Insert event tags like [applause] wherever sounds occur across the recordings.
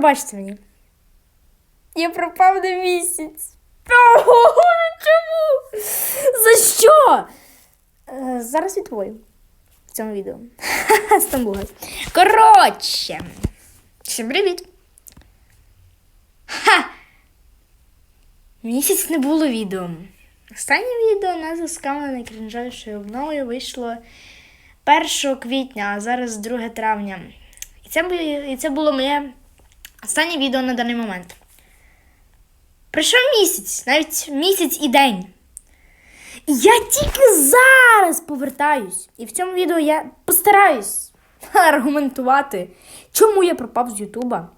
пробачте мені. Я пропав на місяць. Чому? За що? Е, зараз відповім в цьому відео. [laughs] Стамбула. Коротше. Всім привіт. Ха! Місяць не було відео. Останнє відео нас заскамили найкрінжавішою обновою вийшло 1 квітня, а зараз 2 травня. І це, і це було моє останнє відео на даний момент. Пройшов місяць, навіть місяць і день. І я тільки зараз повертаюсь. І в цьому відео я постараюсь [laughs] аргументувати, чому я пропав з Ютуба.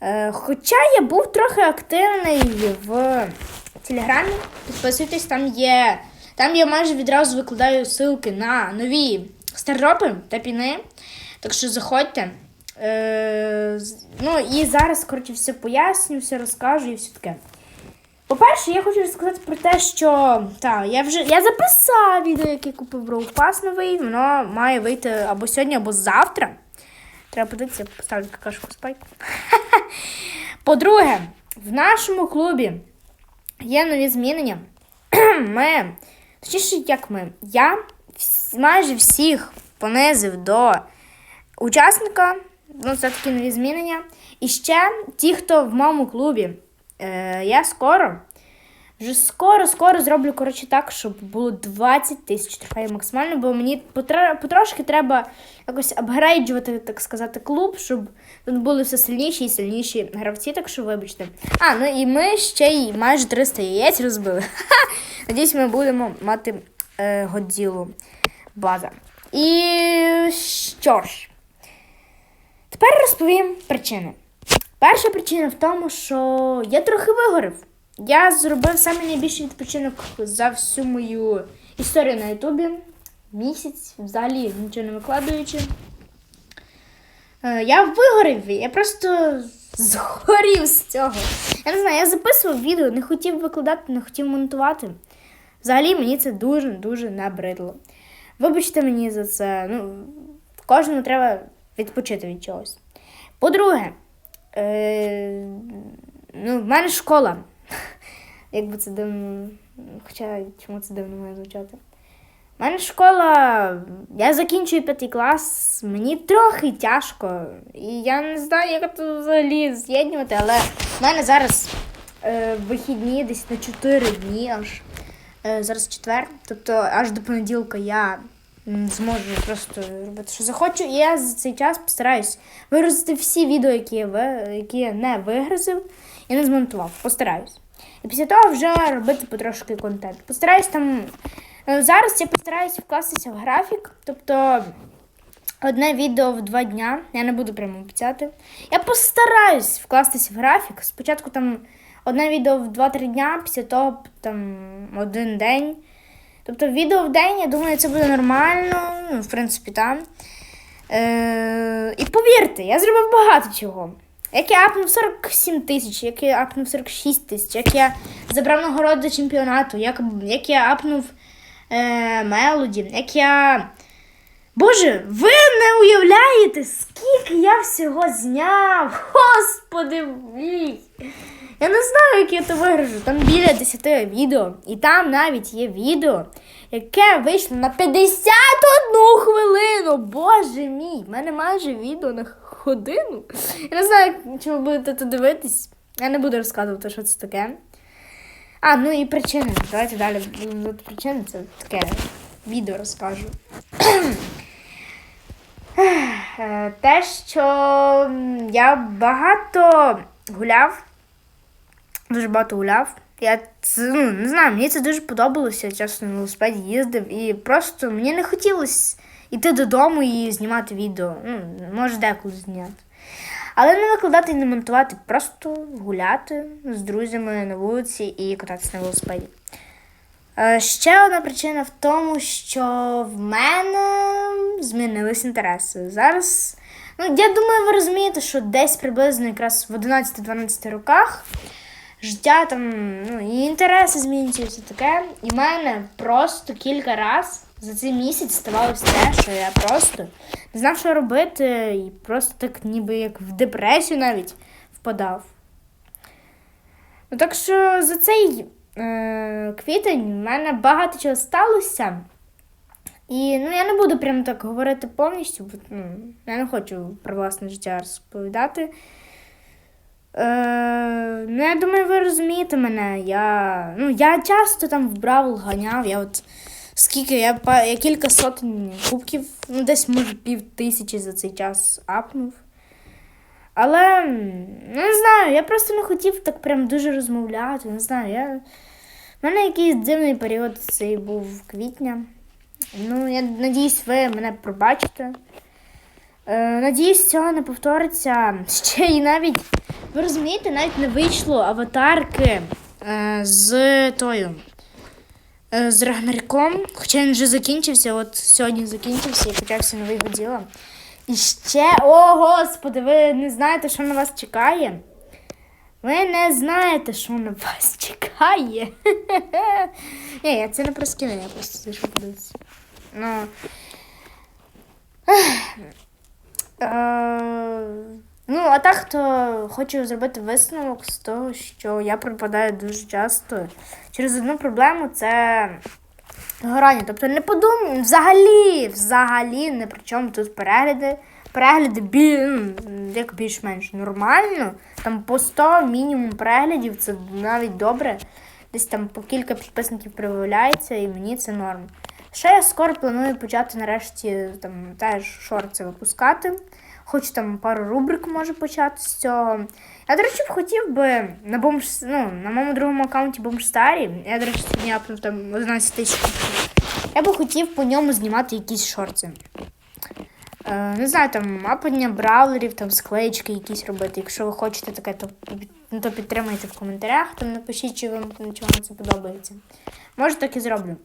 Е, хоча я був трохи активний в Телеграмі. Підписуйтесь, там є. Там я майже відразу викладаю ссылки на нові стартропи та піни. Так що заходьте. Е, ну і зараз, коротше, все поясню, все розкажу і все таке. По-перше, я хочу розказати про те, що та, я вже я записав відео, яке купив Brawl Pass новий. Воно має вийти або сьогодні, або завтра. Треба подивитися, поставлю какашку спайку. [laughs] По-друге, в нашому клубі є нові змінення. [clears throat] Ми, точніше, як ми, я майже всіх понизив до учасника. Ну, це такі нові змінення. І ще ті, хто в моєму клубі, е, я скоро, вже скоро-скоро зроблю коротше так, щоб було 20 тисяч трофеїв максимально, бо мені потрошки треба якось апгрейджувати, так сказати, клуб, щоб тут були все сильніші і сильніші гравці, так що вибачте. А, ну і ми ще й майже 300 яєць розбили. Надіюсь, ми будемо мати е, Годзілу база. І що ж, тепер розповім причини. Перша причина в тому, що я трохи вигорів. Я зробив самий найбільший відпочинок за всю мою історію на Ютубі. Місяць, взагалі нічого не викладаючи. Е, Я вигорів, я просто згорів з цього. Я не знаю, я записував відео, не хотів викладати, не хотів монтувати. Взагалі мені це дуже-дуже набридло. Вибачте мені за це. Ну, кожному треба відпочити від чогось. По-друге, е, ну, в мене школа. [laughs] Як би це дивно. Хоча чому це дивно має звучати? У мене школа, я закінчую п'ятий клас, мені трохи тяжко. І я не знаю, як це взагалі з'єднувати, але в мене зараз е, вихідні десь на 4 дні аж. Е, зараз четвер, тобто аж до понеділка я зможу просто робити, що захочу. І я за цей час постараюсь вигрузити всі відео, які я, які я не вигрузив і не змонтував. Постараюсь. І після того вже робити потрошки контент. Постараюсь там. е, Зараз я постараюсь вкластися в графік, тобто одне відео в два дня. Я не буду прямо обіцяти. Я постараюсь вкластися в графік. Спочатку там одне відео в 2-3 дня, після того там один день. Тобто відео в день, я думаю, це буде нормально. Ну, в принципі, там. Е, і повірте, я зробив багато чого. Як я апнув 47 тисяч, як я апнув 46 тисяч, як я забрав нагороду чемпіонату, як, як я апнув е, Мелоді, як я. Боже, ви не уявляєте, скільки я всього зняв. Господи мій. Я не знаю, як я то вигражу. Там біля 10 відео. І там навіть є відео, яке вийшло на 51 хвилину. Боже мій, в мене майже відео на годину. Я не знаю, чи ви будете то дивитись. Я не буду розказувати, що це таке. А, ну і причини. Давайте далі будемо причини. Це таке відео розкажу. Е, Те, що я багато гуляв, дуже багато гуляв. Я ну, не знаю, мені це дуже подобалося. Часто на велосипеді їздив, і просто мені не хотілося йти додому і знімати відео. Ну, може, деколи зняти. Але не викладати і не монтувати, просто гуляти з друзями на вулиці і кататися на велосипеді. Е, Ще одна причина в тому, що в мене змінились інтереси. Зараз, ну, я думаю, ви розумієте, що десь приблизно якраз в 11-12 роках життя там, ну, і інтереси змінюються, таке. І в мене просто кілька раз за цей місяць ставалося те, що я просто не знав, що робити, і просто так ніби як в депресію навіть впадав. Ну так що за цей квітень в мене багато чого сталося. І ну, я не буду прямо так говорити повністю, бо ну, я не хочу про власне життя розповідати. Е, ну, я думаю, ви розумієте мене. Я, ну, я часто там в Бравл ганяв. Я от скільки, я, я кілька сотень кубків, ну десь може пів тисячі за цей час апнув. Але ну, знаю, я просто не хотів так прям дуже розмовляти. Не знаю, я. У мене якийсь дивний період цей був квітня. Ну, я надіюсь, ви мене пробачите. Е, надіюсь, цього не повториться. [laughs] Ще і навіть, ви розумієте, навіть не вийшло аватарки е, з тою. е, З Рагнаріком, хоча він вже закінчився, от сьогодні закінчився і почався новий Годзіла. І ще, о господи, ви не знаєте, що на вас чекає? Ви не знаєте, що на вас чекає. [laughs] Ні, я це не про скини, я просто зайшов подивитися. Ну. Е, Ну, а так, то хочу зробити висновок з того, що я пропадаю дуже часто через одну проблему це горання. Тобто не подумай, взагалі, взагалі, не при чому тут перегляди. Перегляди бі, ну, як більш-менш нормально. Там по 100 мінімум переглядів, це навіть добре. Десь там по кілька підписників прибавляється, і мені це норм. Ще я скоро планую почати нарешті там теж шорти випускати. Хочу там пару рубрик може почати з цього. Я, до речі, хотів би на бомж, ну, на моєму другому аккаунті Бомжстарі. Я, до речі, сьогодні апнув там 11 тисяч. Я би хотів по ньому знімати якісь шорти. Е, не знаю, там мапання браулерів, там склеєчки якісь робити. Якщо ви хочете таке, то, під- то підтримайте в коментарях, там напишіть, чи вам, чи вам це подобається. Може, так і зроблю.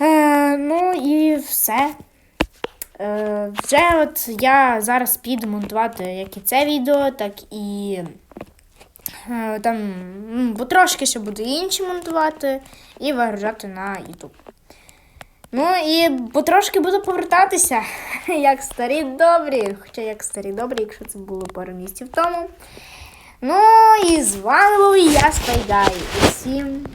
Е, ну і все. Е, вже от я зараз піду монтувати як і це відео, так і е, там потрошки ще буду інші монтувати і вигружати на YouTube. Ну і потрошки буду повертатися, [laughs] як старі добрі. Хоча як старі добрі, якщо це було пару місяців тому. Ну і з вами був я Спайдай. І всім